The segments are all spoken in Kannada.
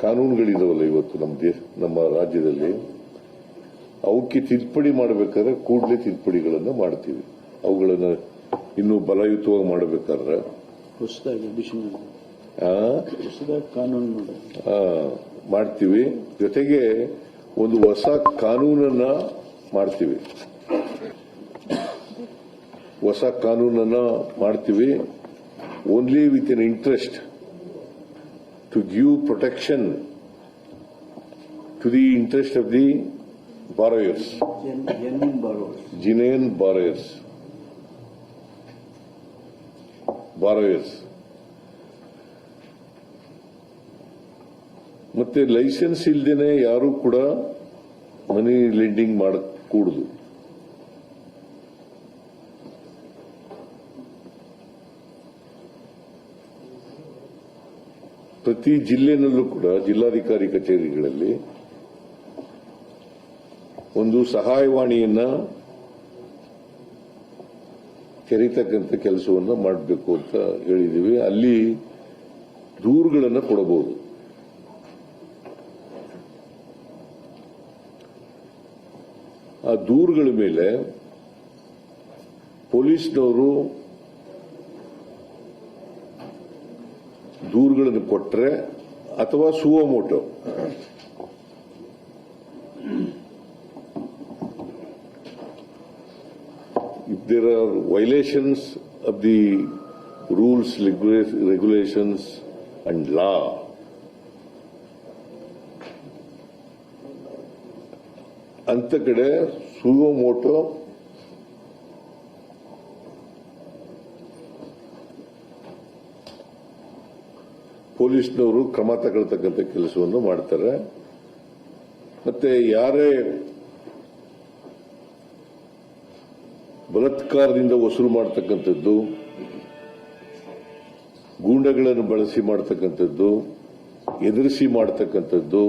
ಕಾನೂನುಗಳಿದಾವಲ್ಲ ಇವತ್ತು ನಮ್ಮ ದೇಶ ನಮ್ಮ ರಾಜ್ಯದಲ್ಲಿ? ಅವಕ್ಕೆ ತಿದ್ದುಪಡಿ ಮಾಡಬೇಕಾದ್ರೆ ಕೂಡಲೇ ತಿದ್ದುಪಡಿಗಳನ್ನು ಮಾಡ್ತೀವಿ. ಅವುಗಳನ್ನು ಇನ್ನೂ ಬಲಯುತವಾಗಿ ಮಾಡಬೇಕಾದ್ರೆ? ಕಾನೂನು ಮಾಡ್ತೀವಿ. ಜೊತೆಗೆ ಒಂದು ಹೊಸ ಕಾನೂನನ್ನ ಮಾಡ್ತೀವಿ. ಹೊಸ ಕಾನೂನನ್ನ ಮಾಡ್ತೀವಿ. Only with an interest to give protection to the interest of the borrowers, genuine borrowers. genuine borrowers, borrowers. ಮತ್ತೆ ಲೈಸೆನ್ಸ್ ಇಲ್ದೇನೆ ಯಾರು ಕೂಡ ಮನಿ ಲೆಂಡಿಂಗ್ ಮಾಡಕೂಡುದು ಪ್ರತಿ ಜಿಲ್ಲೆನಲ್ಲೂ ಕೂಡ ಜಿಲ್ಲಾಧಿಕಾರಿ ಕಚೇರಿಗಳಲ್ಲಿ ಒಂದು ಸಹಾಯವಾಣಿಯನ್ನ ತೆರೀತಕ್ಕಂಥ ಕೆಲಸವನ್ನು ಮಾಡಬೇಕು ಅಂತ ಹೇಳಿದೀವಿ. ಅಲ್ಲಿ ದೂರುಗಳನ್ನು ಕೊಡಬಹುದು. ಆ ದೂರುಗಳ ಮೇಲೆ ಪೊಲೀಸ್ನವರು ಹೂಗಳನ್ನು ಕೊಟ್ಟರೆ ಅಥವಾ suo motu if there are violations of the rules regulations and law ಅಂತ ಕಡೆ ಸುಯೋ ಮೋಟೋ ಪೊಲೀಸ್ನವರು ಕ್ರಮ ತಗೊಳ್ತಕ್ಕಂಥ ಕೆಲಸವನ್ನು ಮಾಡ್ತಾರೆ. ಮತ್ತೆ ಯಾರೇ ಬಲತ್ಕಾರದಿಂದ ವಸೂಲು ಮಾಡತಕ್ಕಂಥದ್ದು, ಗೂಂಡಗಳನ್ನು ಬಳಸಿ ಮಾಡತಕ್ಕಂಥದ್ದು, ಎದುರಿಸಿ ಮಾಡತಕ್ಕಂಥದ್ದು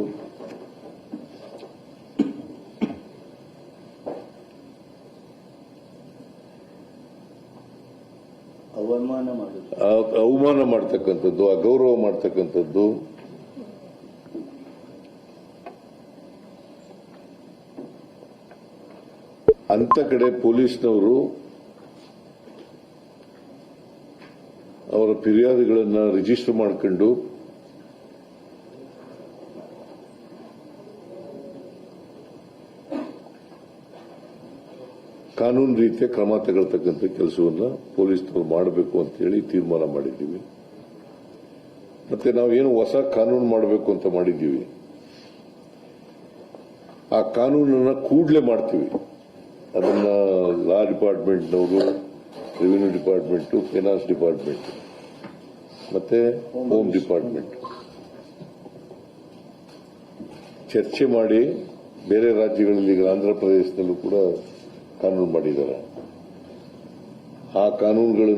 ಅವಮಾನ ಅವಮಾನ ಮಾಡತಕ್ಕಂಥದ್ದು ಅಗೌರವ ಮಾಡ್ತಕ್ಕಂಥದ್ದು. ಅಂತ ಕಡೆ ಪೊಲೀಸ್ನವರು ಅವರ ಫಿರ್ಯಾದಿಗಳನ್ನು ರಿಜಿಸ್ಟರ್ ಮಾಡ್ಕೊಂಡು ಕಾನೂನು ರೀತಿಯ ಕ್ರಮ ತಗೊಳ್ತಕ್ಕಂಥ ಕೆಲಸವನ್ನು ಪೊಲೀಸ್ನವರು ಮಾಡಬೇಕು ಅಂತ ಹೇಳಿ ತೀರ್ಮಾನ ಮಾಡಿದ್ದೀವಿ. ಮತ್ತೆ ನಾವೇನು ಹೊಸ ಕಾನೂನು ಮಾಡಬೇಕು ಅಂತ ಮಾಡಿದ್ದೀವಿ. ಆ ಕಾನೂನನ್ನು ಕೂಡಲೇ ಮಾಡ್ತೀವಿ. ಅದನ್ನ ಲಾ ಡಿಪಾರ್ಟ್ಮೆಂಟ್ನವರು, ರೆವಿನ್ಯೂ ಡಿಪಾರ್ಟ್ಮೆಂಟ್, ಫೈನಾನ್ಸ್ ಡಿಪಾರ್ಟ್ಮೆಂಟ್, ಮತ್ತೆ ಹೋಮ್ ಡಿಪಾರ್ಟ್ಮೆಂಟ್. ಚರ್ಚೆ ಮಾಡಿ ಬೇರೆ ರಾಜ್ಯಗಳಲ್ಲಿ ಈಗ ಆಂಧ್ರ ಪ್ರದೇಶದಲ್ಲೂ ಕೂಡ ಕಾನೂನು ಮಾಡಿದ್ದಾರೆ. ಆ ಕಾನೂನುಗಳನ್ನು